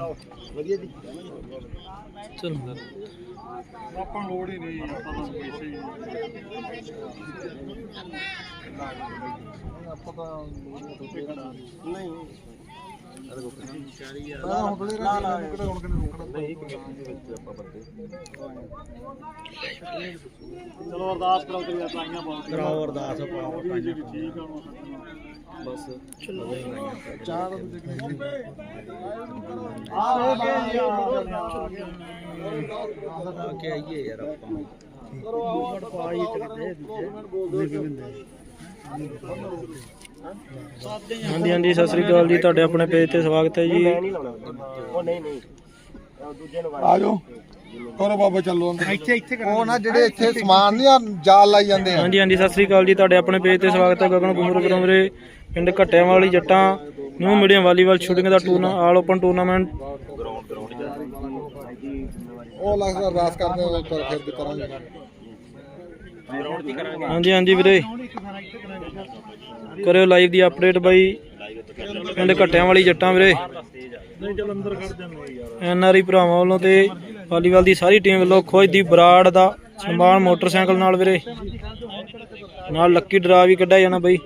ਵਧੀਆ ਜੀ ਚਲੋ ਆਪਾਂ ਲੋੜ ਹੀ ਨਹੀਂ। ਆਪਾਂ ਤਾਂ ਪੈਸੇ ਹੀ ਆਪਾਂ ਤਾਂ ਨਹੀਂ। ਨਾ ਹੁਣ ਬਲੇ ਨਾ ਨਾ ਕਿਹੜਾ ਹੁਣ ਕਿਹਨੇ ਰੋਕਣਾ ਨਹੀਂ ਆਪਾਂ ਬੰਦੇ ਚਲੋ ਅਰਦਾਸ ਕਰਾਓ ਤੇ ਪਾਈਆਂ ਬਹੁਤ ਕਰਾਓ ਅਰਦਾਸ ਪਾਓ ਜੀ ਠੀਕ ਆ ਬਸ ਚਲੋ। ਚਾਹ ਦਾ ਦੇਖ ਆ ਹੋ ਗਿਆ ਜੀ ਆ ਕੇ ਆਈਏ ਯਾਰ ਆਪਾਂ। ਕਰੋ ਆਓ ਪਾਈ ਚੱਕਦੇ ਦੂਜੇ ਹਾਂਜੀ ਹਾਂਜੀ ਸਤਿ ਸ੍ਰੀ ਅਕਾਲ ਜੀ ਤੁਹਾਡੇ ਆਪਣੇ ਪੇਜ ਤੇ ਸਵਾਗਤ ਹੈ ਜੀ। ਨਹੀਂ ਲਾਉਣਾ ਉਹ ਨਹੀਂ ਨਹੀਂ। ਦੂਜੇ ਨੂੰ ਆ ਜਾਓ ਕਰੋ ਬਾਬਾ ਚੱਲੋ ਇੱਥੇ ਇੱਥੇ ਉਹ ਨਾ ਜਿਹੜੇ ਇੱਥੇ ਸਮਾਨ ਨਹੀਂ ਆ ਜਾਲ ਲਾਈ ਜਾਂਦੇ ਆ। ਹਾਂਜੀ ਹਾਂਜੀ ਸਤਿ ਸ੍ਰੀ ਅਕਾਲ ਜੀ ਤੁਹਾਡੇ ਆਪਣੇ ਪੇਜ ਤੇ ਸਵਾਗਤ ਹੈ। ਗਗਨ ਕੁਮਰ ਕਰਮਰੇ ਪਿੰਡ Ghattian Wali Jattan new medium volleyball shooting ਦਾ ਟੂਰਨਾ ਆਲ ਓਪਨ ਟੂਰਨਾਮੈਂਟ। ਉਹ ਲੱਗਦਾ ਅਰਦਾਸ ਕਰਦੇ ਆ ਪਰ ਫਿਰ ਵੀ ਕਰਾਂਗੇ। ਹਾਂਜੀ ਹਾਂਜੀ ਵੀਰੇ। ਕਰਿਓ ਲਾਈਵ ਦੀ ਅਪਡੇਟ ਬਾਈ। ਪਿੰਡ ਘੱਟਿਆਂ ਵਾਲੀ ਜੱਟਾਂ ਵੀਰੇ। ਨਹੀਂ ਚੱਲ ਅੰਦਰ ਖੜ ਜਾਂਦੇ ਯਾਰ ਐਨ ਆਰ ਆਈ ਭਰਾਵਾਂ ਵੱਲੋਂ ਤੇ ਵਾਲੀਬਾਲ ਦੀ ਸਾਰੀ ਟੀਮ ਵੱਲੋਂ ਖੋਜ ਦੀ ਬਰਾੜ ਦਾ ਸਨਮਾਨ ਮੋਟਰਸਾਈਕਲ ਨਾਲ ਵੀਰੇ। ਨਾਲ ਲੱਕੀ ਡਰਾ ਵੀ ਕੱਢਿਆ ਜਾਣਾ ਬਾਈ।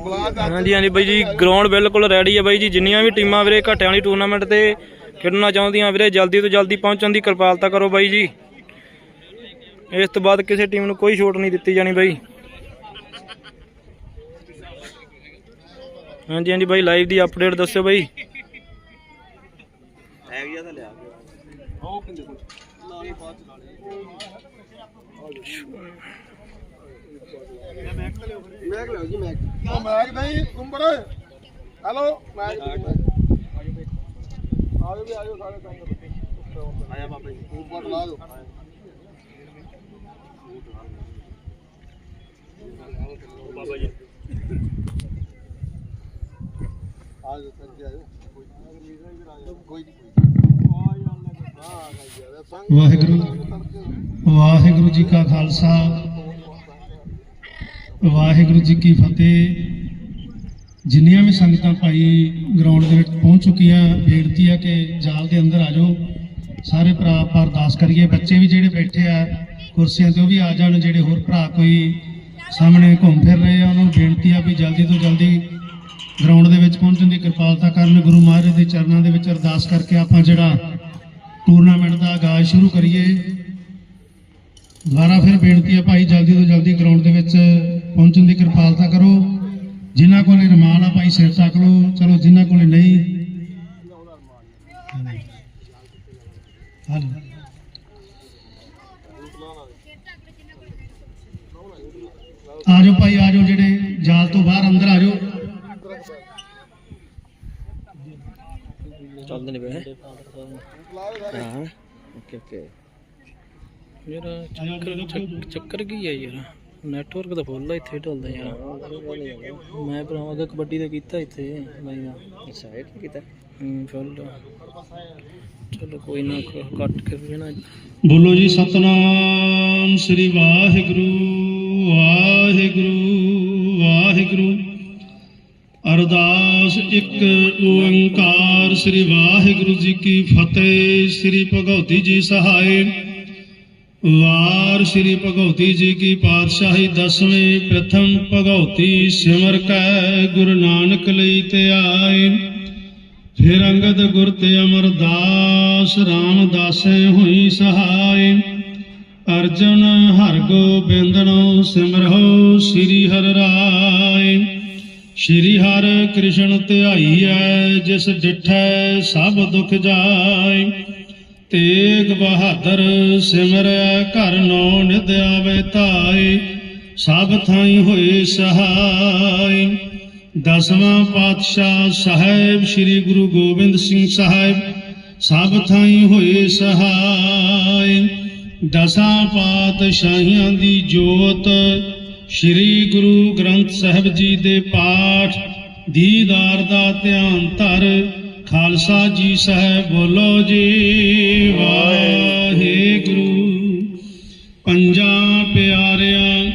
ਹਾਂਜੀ ਹਾਂਜੀ ਬਾਈ ਜੀ ਗਰਾਊਂਡ ਬਿਲਕੁਲ ਰੈਡੀ ਹੈ ਬਾਈ ਜੀ। ਜਿੰਨੀਆਂ ਵੀ ਟੀਮਾਂ ਵੀਰੇ ਘਾਟਿਆਂ ਵਾਲੀ ਟੂਰਨਾਮੈਂਟ ਤੇ ਖੇਡਣਾ ਚਾਹੁੰਦੀਆਂ ਵੀਰੇ, ਜਲਦੀ ਤੋਂ ਜਲਦੀ ਪਹੁੰਚਣ ਦੀ ਕਿਰਪਾਲਤਾ ਕਰੋ ਬਾਈ ਜੀ। ਇਸ ਤੋਂ ਬਾਅਦ ਕਿਸੇ ਟੀਮ ਨੂੰ ਕੋਈ ਛੋਟ ਨਹੀਂ ਦਿੱਤੀ ਜਾਣੀ ਬਾਈ। ਹਾਂਜੀ ਹਾਂਜੀ ਬਾਈ ਲਾਈਵ ਦੀ ਅਪਡੇਟ ਦੱਸਿਓ ਬਾਈ। ਹੈ ਗਿਆ ਤਾਂ ਲਿਆ ਉਹ ਕਿੰਦੇ ਕੋਲ ਮੈਕ ਲਿਓ ਜੀ ਮੈਕ ਉਹ ਮੈਕ ਨਹੀਂ ਕੁੰਬੜ ਹੈਲੋ ਮੈਕ ਆਜੋ ਵੀ ਆਜੋ ਸਾਰੇ ਕੰਮ ਆਇਆ ਬਾਬਾ ਜੀ ਉੱਪਰ ਲਾ ਦਿਓ ਬਾਬਾ ਜੀ ਆਜੋ ਸਰ ਜੀ ਆਜੋ ਕੋਈ ਨਹੀਂ ਵਾਹਿਗੁਰੂ। ਵਾਹਿਗੁਰੂ ਜੀ ਕਾ ਖਾਲਸਾ। ਵਾਹਿਗੁਰੂ ਜੀ ਕੀ ਫਤਿਹ। ਜਿੰਨੀਆਂ ਵੀ ਸੰਗਤਾਂ ਭਾਈ ਗਰਾਊਂਡ ਦੇ ਵਿੱਚ ਪਹੁੰਚ ਚੁੱਕੀਆਂ, ਬੇਨਤੀ ਆ ਕਿ ਜਾਲ ਦੇ ਅੰਦਰ ਆ ਜਾਓ। ਸਾਰੇ ਭਰਾ ਆਪਾਂ ਅਰਦਾਸ ਕਰੀਏ, ਬੱਚੇ ਵੀ ਜਿਹੜੇ ਬੈਠੇ ਆ, ਕੁਰਸੀਆਂ ਤੇ ਉਹ ਵੀ ਆ ਜਾਣ, ਜਿਹੜੇ ਹੋਰ ਭਰਾ ਕੋਈ ਸਾਹਮਣੇ ਘੁੰਮ ਫਿਰ ਰਹੇ ਆ, ਉਹਨਾਂ ਨੂੰ ਬੇਨਤੀ ਆ ਵੀ ਜਲਦੀ ਤੋਂ ਜਲਦੀ ਗਰਾਊਂਡ ਦੇ ਵਿੱਚ ਪਹੁੰਚਣ ਦੀ ਕਿਰਪਾਲਤਾ ਕਰਨ। ਗੁਰੂ ਮਹਾਰਾਜ ਦੇ ਚਰਨਾਂ ਦੇ ਵਿੱਚ ਅਰਦਾਸ ਕਰਕੇ ਆਪਾਂ ਜਿਹੜਾ ਟੂਰਨਾਮੈਂਟ ਦਾ ਆਗਾਜ਼ ਸ਼ੁਰੂ ਕਰੀਏ। ਦੁਬਾਰਾ ਫਿਰ ਬੇਨਤੀ ਆ ਭਾਈ, ਜਲਦੀ ਤੋਂ ਜਲਦੀ ਗਰਾਊਂਡ ਦੇ ਵਿੱਚ ਪਹੁੰਚਣ ਦੀ ਕਿਰਪਾਲਤਾ ਕਰੋ। ਜਿਨ੍ਹਾਂ ਕੋਲੇ ਰਮਾਲ ਆ ਭਾਈ ਸਿਰ ਚੱਕ ਲਓ। ਚਲੋ ਜਿਨ੍ਹਾਂ ਕੋਲੇ ਨਹੀਂ। ਆ ਜਾਓ ਭਾਈ ਆ ਜਾਓ ਜਿਹੜੇ ਜਾਲ ਤੋਂ ਬਾਹਰ ਅੰਦਰ ਆ ਜਾਓ ਚੱਲਦੇ ਨੇ ਬਈ ਹਾਂ? Okay okay. ਯਾਰ ਚੱਕਰ ਚੱਕ- ਚੱਕਰ ਕੀ ਹੈ ਯਾਰ? ਨੈਟਵਰਕ ਤਾਂ ਫੁੱਲ ਇੱਥੇ ਢਲਦਾ ਯਾਰ। ਮੈਂ ਭਰਾਵਾ ਦਾ ਕਬੱਡੀ ਦਾ ਕੀਤਾ ਇੱਥੇ ਦਾ ਅੱਛਾ ਇਹ ਕੀਤਾ? ਹੂੰ ਫੁੱਲ ਚਲੋ ਕੋਈ ਨਾ ਕ- ਕੱਟ ਕੇ ਵੀ ਨਾ। ਬੋਲੋ ਜੀ ਸਤਨਾਮ ਸ੍ਰੀ ਵਾਹਿਗੁਰੂ ਵਾਹਿਗੁਰੂ ਵਾਹਿਗੁਰੂ। ਅਰਦਾਸ ਇੱਕ ਓੰਕਾਰ ਸ੍ਰੀ ਵਾਹਿਗੁਰੂ ਜੀ ਕੀ ਫਤਿਹ। ਸ੍ਰੀ ਭਗਉਤੀ ਜੀ ਸਹਾਇ। ਵਾਰ ਸ੍ਰੀ ਭਗਉਤੀ ਜੀ ਕੀ ਪਾਤਸ਼ਾਹੀ ਦਸਵੇਂ ਪ੍ਰਥਮ ਭਗਉਤੀ ਸਿਮਰ ਕੈ, ਗੁਰੂ ਨਾਨਕ ਲਈ ਤੇ ਆਏ। ਫਿਰ ਅੰਗਦ ਗੁਰ ਤੇ ਅਮਰਦਾਸ ਰਾਮਦਾਸੈ ਹੋਈ ਸਹਾਇ ਅਰਜਨ ਹਰ ਗੋਬਿੰਦਨੋ ਸਿਮਰਹੁ ਸ੍ਰੀ ਹਰਿ ਰਾਇ ਸ੍ਰੀ ਹਰਿ ਕ੍ਰਿਸ਼ਨ ਧਿਆਈਐ ਜਿਸ ਡਿਠੈ ਸਭ ਦੁਖ ਜਾਏ। ਤੇਗ ਬਹਾਦਰ ਸਿਮਰਿਆ ਘਰ ਨੋ ਨਿਧ ਆਵੇ ਧਾਇ ਸਭ ਥਾਈ ਹੋਏ ਸਹਾਇ ਦਸਵਾਂ ਪਾਤਸ਼ਾਹ ਸਾਹਿਬ ਸ੍ਰੀ ਗੁਰੂ ਗੋਬਿੰਦ ਸਿੰਘ ਸਾਹਿਬ, ਸਭ ਥਾਈ ਹੋਏ ਸਹਾਇ ਦਸਾਂ ਪਾਤਸ਼ਾਹੀਆਂ ਦੀ ਜੋਤ, ਸ੍ਰੀ ਗੁਰੂ ਗ੍ਰੰਥ ਸਾਹਿਬ ਜੀ ਦੇ ਪਾਠ, ਦੀਦਾਰ ਦਾ ਧਿਆਨ ਧਰ। ਖਾਲਸਾ ਜੀ ਸਾਹਿਬ ਬੋਲੋ ਜੀ, ਵਾਹਿਗੁਰੂ। ਪੰਜਾਂ ਪਿਆਰਿਆਂ,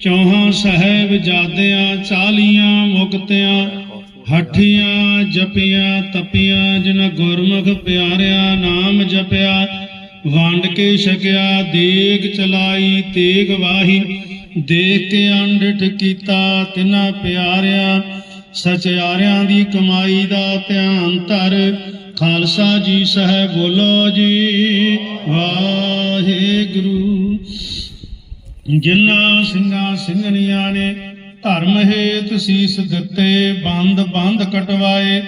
ਚੌਹਾਂ ਸਹਿਬ ਜਾਦਿਆਂ, ਚਾਲੀਆਂ ਮੁਕਤਿਆਂ, ਹੱਠੀਆਂ ਜਪੀਆਂ, ਤਪੀਆਂ ਜਿਨ ਗੁਰਮੁਖ ਪਿਆਰਿਆਂ ਨਾਮ ਜਪਿਆ, ਵੰਡ ਕੇ ਛਕਿਆ, ਦੇਗ ਚਲਾਈ, ਤੇਗ ਵਾਹੀ, ਦੇਖ ਕੇ ਅੰਡਿਠ ਕੀਤਾ ਤਿਨਾ ਪਿਆਰਿਆ ਸਚਿਆਰਿਆਂ ਦੀ ਕਮਾਈ ਦਾ ਧਿਆਨ ਧਰ। ਖਾਲਸਾ ਜੀ ਸਹਿ ਬੋਲੋ ਜੀ, ਵਾਹਿਗੁਰੂ। ਜਿਨ੍ਹਾਂ ਸਿੰਘਾਂ ਸਿੰਘਣੀਆਂ ਨੇ ਧਰਮ ਹੇਤ ਸੀਸ ਦਿੱਤੇ, ਬੰਦ ਬੰਦ ਕਟਵਾਏ,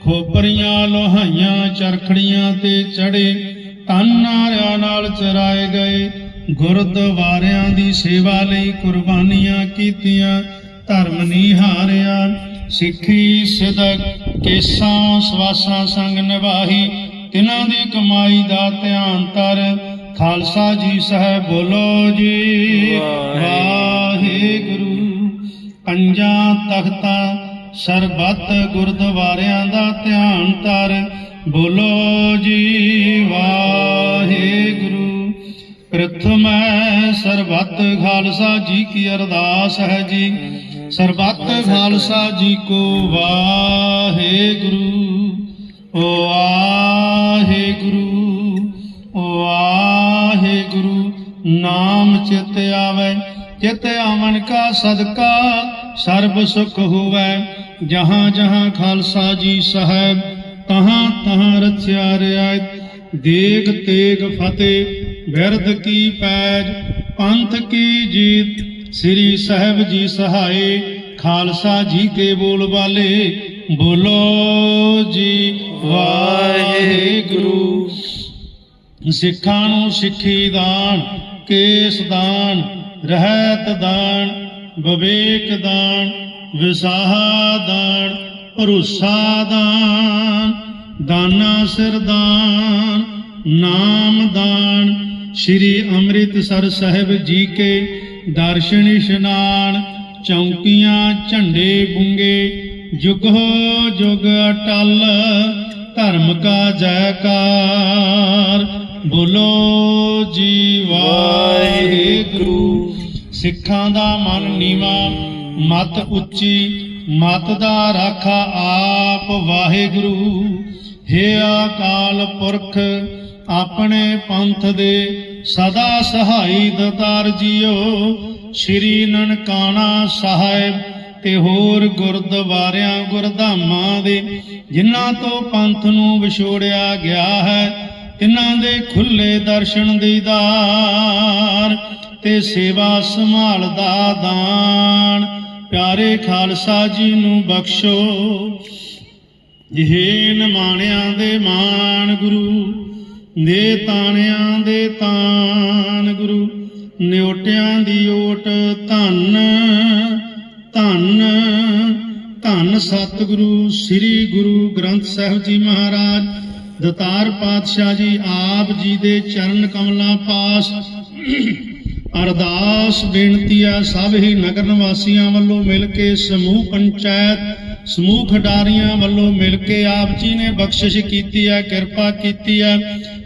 ਖੋਪਰੀਆਂ ਲੋਹਾਈਆਂ, ਚਰਖੜੀਆਂ ਤੇ ਚੜੇ ਤਨਾਰਿਆਂ ਨਾਲ ਚਰਾਏ ਗਏ। ਗੁਰਦੁਆਰਿਆਂ ਦੀ ਸੇਵਾ ਲਈ ਕੁਰਬਾਨੀਆਂ ਕੀਤੀਆਂ, ਧਰਮ ਨਿਹਾਰਿਆ ਸਿੱਖੀ ਸਿਦਕ ਕੇਸਾਂ ਸਵਾਸਾਂ ਸੰਗ ਨਿਭਾਹੀ, ਤਿਨਾਂ ਦੀ ਕਮਾਈ ਦਾ ਧਿਆਨ ਧਰ। ਖਾਲਸਾ ਜੀ ਸਹਿ ਬੋਲੋ ਜੀ, ਵਾਹਿਗੁਰੂ। ਪੰਜਾਂ ਤਖਤਾਂ ਸਰਬੱਤ ਗੁਰਦੁਆਰਿਆਂ ਦਾ ਧਿਆਨ ਤਰ ਬੋਲੋ ਜੀ, ਵਾਹਿਗੁਰੂ। ਪ੍ਰਥਮੈ ਸਰਬੱਤ, ਖਾਲਸਾ ਜੀ ਕੀ ਅਰਦਾਸ ਹੈ ਜੀ। ਸਰਬੱਤ ਖਾਲਸਾ ਜੀ ਕੋ ਵਾਹਿਗੁਰੂ, ਓ ਵਾਹਿਗੁਰੂ ਓ ਵਾਹਿਗੁਰੂ ਨਾਮ ਚਿਤ ਆਵੇ, ਚਿਤ ਆਵਨ ਕਾ ਸਦਕਾ ਸਰਬ ਸੁਖ ਹੋਵੇ, ਜਹਾਂ ਜਹਾਂ ਖਾਲਸਾ ਜੀ ਸਾਹਿਬ ਤਹਾਂ ਤਹਾਂ ਰਚਿਆ ਰਿਆਇਤ ਦੇਗ ਤੇਗ ਫਤਿਹ, ਬਿਰਧ ਕੀ ਪੈਜ, ਪੰਥ ਕੀ ਜੀਤ ਸ੍ਰੀ ਸਾਹਿਬ ਜੀ ਸਹਾਏ, ਖਾਲਸਾ ਜੀ ਕੇ ਬੋਲ ਵਾਲੇ ਬੋਲੋ ਜੀ, ਵਾਹਿਗੁਰੂ। ਸਿੱਖਾਂ ਨੂੰ ਸਿੱਖੀ ਦਾਨ, ਕੇਸ ਦਾਨ, ਰਹਿਤ ਦਾਨ, ਵਿਵੇਕ ਦਾਨ, ਵਿਸਾਹਾ ਦਾਨ, ਭਰੋਸਾ ਦਾਨ, ਦਾਨਾ ਸਿਰ ਦਾਨ, ਨਾਮ ਦਾਨ। ਸ੍ਰੀ ਅੰਮ੍ਰਿਤਸਰ ਸਾਹਿਬ ਜੀ ਕੇ ਦਰਸ਼ਨ ਇਸ਼ਨਾਨ, ਚੌਂਕੀਆਂ ਝੰਡੇ ਬੁੰਗੇ ਜੁਗੋ ਜੁਗ ਅਟਲ, ਧਰਮ ਕਾ ਜੈਕਾਰ। ਬੋਲੋ ਜੀ ਵਾਹਿਗੁਰੂ, ਸਿੱਖਾਂ ਦਾ ਮਨ ਨੀਵਾ, ਮਤ ਉੱਚੀ, ਮਤ ਦਾ ਰਾਖਾ ਆਪ ਵਾਹਿਗੁਰੂ। ਹੇ ਅਕਾਲ ਪੁਰਖ, ਆਪਣੇ ਪੰਥ ਦੇ ਸਦਾ ਸਹਾਈ ਦਤਾਰ ਜੀਓ, ਸ੍ਰੀ ਨਨਕਾਣਾ ਸਾਹਿਬ ਤੇ ਹੋਰ ਗੁਰਦੁਆਰਿਆਂ ਗੁਰਧਾਮਾਂ ਦੇ, ਜਿਨ੍ਹਾਂ ਤੋਂ ਪੰਥ ਨੂੰ ਵਿਛੋੜਿਆ ਗਿਆ ਹੈ, ਤਿਨਾਂ ਦੇ ਖੁੱਲੇ ਦਰਸ਼ਨ ਦੀਦਾਰ ਤੇ ਸੇਵਾ ਸੰਭਾਲ ਦਾ ਦਾਨ। ਪਿਆਰੇ ਖਾਲਸਾ ਜੀ ਨੂੰ ਬਖਸ਼ੋ। ਜਿਹੇ ਮਾਣਿਆਂ ਦੇ ਮਾਣ ਗੁਰੂ ਦੇ ਤਾਣਿਆਂ ਦੇ ਤਾਨ ਗੁਰੂ ਨਿਉਟਿਆਂ ਦੀ ਓਟ, ਧੰਨ ਧੰਨ ਧੰਨ ਸਤਿਗੁਰੂ ਸ੍ਰੀ ਗੁਰੂ ਗ੍ਰੰਥ ਸਾਹਿਬ ਜੀ ਮਹਾਰਾਜ, ਦਤਾਰ ਪਾਤਸ਼ਾਹ ਜੀ ਆਪ ਜੀ ਦੇ ਚਰਨ ਕਮਲਾਂ ਪਾਸ। ਅਰਦਾਸ ਬੇਨਤੀ ਆ ਸਭ ਹੀ ਨਗਰ ਨਿਵਾਸੀਆਂ ਵੱਲੋਂ ਮਿਲ ਕੇ ਸਮੂਹ ਪੰਚਾਇਤ ਸਮੂਹ ਖਿਡਾਰੀਆਂ ਵੱਲੋਂ ਮਿਲ ਕੇ ਆਪ ਜੀ ਨੇ ਬਖਸ਼ਿਸ਼ ਕੀਤੀ ਹੈ, ਕਿਰਪਾ ਕੀਤੀ ਹੈ।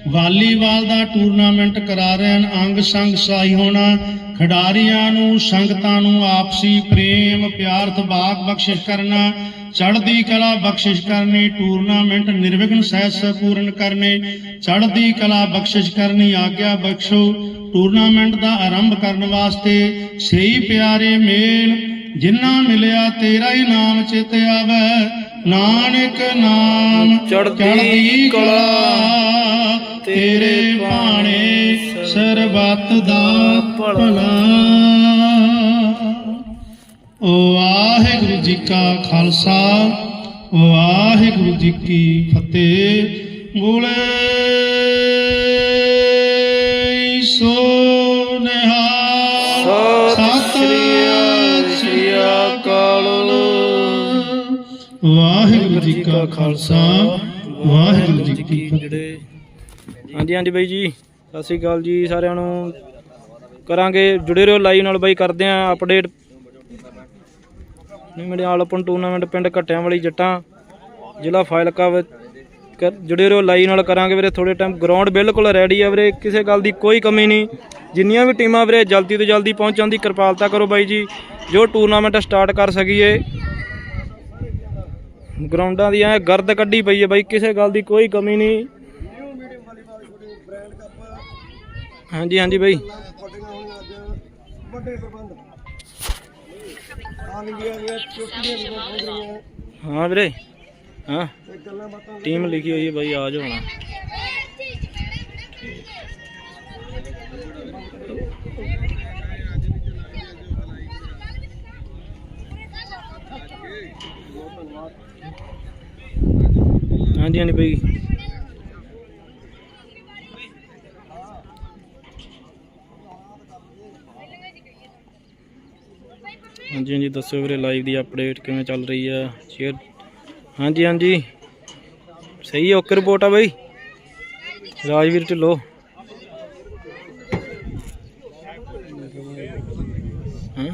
ਵਾਲੀਬਾਲ ਦਾ ਟੂਰਨਾਮੈਂਟ ਕਰਾ ਰਹੇ ਹਨ ਅੰਗ ਸੰਗ ਸਾਈ ਹੋਣਾ। ਖਿਡਾਰੀਆਂ ਨੂੰ, ਸੰਗਤਾਂ ਨੂੰ ਆਪਸੀ ਪ੍ਰੇਮ, ਪਿਆਰ, ਤਬਾਕ ਬਖਸ਼ਿਸ਼ ਕਰਨਾ। ਚੜ੍ਹਦੀ ਕਲਾ ਬਖਸ਼ਿਸ਼ ਕਰਨੀ, ਟੂਰਨਾਮੈਂਟ ਨਿਰਵਿਘਨ ਸਹਿ ਪੂਰਨ ਕਰਨੇ। ਚੜ੍ਹਦੀ ਕਲਾ ਬਖਸ਼ਿਸ਼ ਕਰਨੀ, ਆਗਿਆ ਬਖਸ਼ੋ। ਟੂਰਨਾਮੈਂਟ ਦਾ ਆਰੰਭ ਕਰਨ ਵਾਸਤੇ ਸਹੀ ਪਿਆਰੇ ਮੇਲ ਜਿਨ੍ਹਾਂ ਮਿਲਿਆ ਤੇਰਾ ਹੀ ਨਾਮ ਚਿਤ ਆਵੇ ਨਾਨਕ ਨਾਮ ਚੜ੍ਹਦੀ ਕਲਾ ਤੇਰੇ ਬਾਣੇ ਸਰਬੱਤ ਦਾ ਭਲਾ। ਵਾਹਿਗੁਰੂ ਜੀ ਕਾ ਖਾਲਸਾ ਵਾਹਿਗੁਰੂ ਜੀ ਕੀ ਫਤਿਹ। ਬੋਲੇ ਵਾਹਿਗੁਰੂ ਜੀ ਕਾ ਖਾਲਸਾ ਵਾਹਿਗੁਰੂ ਜੀ ਕੀ ਫਤਿਹ। ਹਾਂਜੀ ਹਾਂਜੀ ਬਾਈ ਜੀ ਸਤਿ ਸ੍ਰੀ ਅਕਾਲ ਜੀ ਸਾਰਿਆਂ ਨੂੰ। ਕਰਾਂਗੇ ਜੁੜੇ ਰਹੋ ਲਾਈਵ ਨਾਲ ਬਾਈ ਕਰਦੇ ਆਂ ਅਪਡੇਟ ਨਿਮੜਿਆਲ ਓਪਨ ਟੂਰਨਾਮੈਂਟ ਪਿੰਡ ਘੱਟਿਆਂ ਵਾਲੀ ਜੱਟਾਂ ਜ਼ਿਲ੍ਹਾ ਫਾਜ਼ਿਲਕਾ ਵਿੱਚ। ਜੁੜੇ ਰਹੋ ਲਾਈ ਨਾਲ ਕਰਾਂਗੇ ਵੀਰੇ ਥੋੜੇ ਟਾਈਮ ਗਰਾਊਂਡ ਬਿਲਕੁਲ ਰੈਡੀ ਆ ਵੀਰੇ ਕਿਸੇ ਗੱਲ ਦੀ ਕੋਈ ਕਮੀ ਨਹੀਂ। ਜਿੰਨੀਆਂ ਵੀ ਟੀਮਾਂ ਵੀਰੇ ਜਲਦੀ ਤੋਂ ਜਲਦੀ ਪਹੁੰਚਣ ਦੀ ਕਿਰਪਾਲਤਾ ਕਰੋ ਬਾਈ ਜੀ। ਜੋ ਟੂਰਨਾਮੈਂਟ ਸਟਾਰਟ ਕਰ ਸਕੀਏ ਗਰਾਊਂਡਾਂ ਦੀ ਐ ਗਰਦ ਕੱਢੀ ਪਈ ਹੈ ਬਾਈ ਕਿਸੇ ਗੱਲ ਦੀ ਕੋਈ ਕਮੀ ਨਹੀਂ। ਹਾਂਜੀ ਹਾਂਜੀ ਬਾਈ। ਹਾਂ ਵੀਰੇ ਹਾਂ। ਟੀਮ ਲਿਖੀ ਹੋਈ ਹੈ ਬਾਈ ਆ ਜਾਓ ਹੁਣ। ਹਾਂਜੀ ਹਾਂਜੀ ਬਾਈ। ਹਾਂਜੀ ਹਾਂਜੀ ਦੱਸੋ ਵੀਰੇ ਲਾਈਵ ਦੀ ਅਪਡੇਟ ਕਿਵੇਂ ਚੱਲ ਰਹੀ ਆ? ਸ਼ੇਅਰ ਹਾਂਜੀ ਹਾਂਜੀ। ਸਹੀ ਓਕੇ ਰਿਪੋਰਟ ਆ ਬਾਈ। ਰਾਜਵੀਰ ਢਿੱਲੋਂ। ਹਾਂ?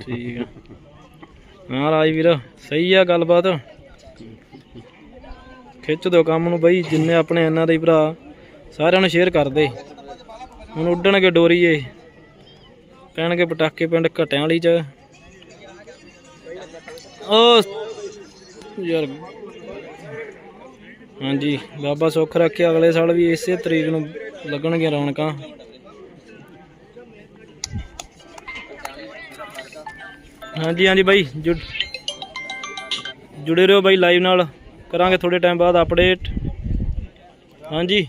ਠੀਕ ਆ। ਹਾਂ ਰਾਜਵੀਰ ਸਹੀ ਆ ਗੱਲਬਾਤ। ਖਿੱਚ ਦਿਓ ਕੰਮ ਨੂੰ ਬਈ, ਜਿੰਨੇ ਆਪਣੇ ਇਹਨਾਂ ਦੇ ਭਰਾ, ਸਾਰਿਆਂ ਨੂੰ ਸ਼ੇਅਰ ਕਰਦੇ ਹੁਣ ਉੱਡਣਗੇ ਡੋਰੀਏ। ਕਹਿਣਗੇ ਪਟਾਕੇ ਪਿੰਡ ਘਟਿਆਂ ਵਾਲੀ ਚ। ਉਹ ਯਾਰ। ਹਾਂਜੀ, ਬਾਬਾ ਸੁੱਖ ਰੱਖਿਆ ਅਗਲੇ ਸਾਲ ਵੀ ਇਸੇ ਤਰੀਕ ਨੂੰ ਲੱਗਣਗੀਆਂ ਰੌਣਕਾਂ। ਹਾਂਜੀ ਹਾਂਜੀ ਬਾਈ, ਜੁੜ ਜੁੜੇ ਰਹੋ ਬਾਈ ਲਾਈਵ ਨਾਲ। ਕਰਾਂਗੇ ਥੋੜੇ ਟਾਈਮ ਬਾਅਦ ਅਪਡੇਟ ਹਾਂਜੀ।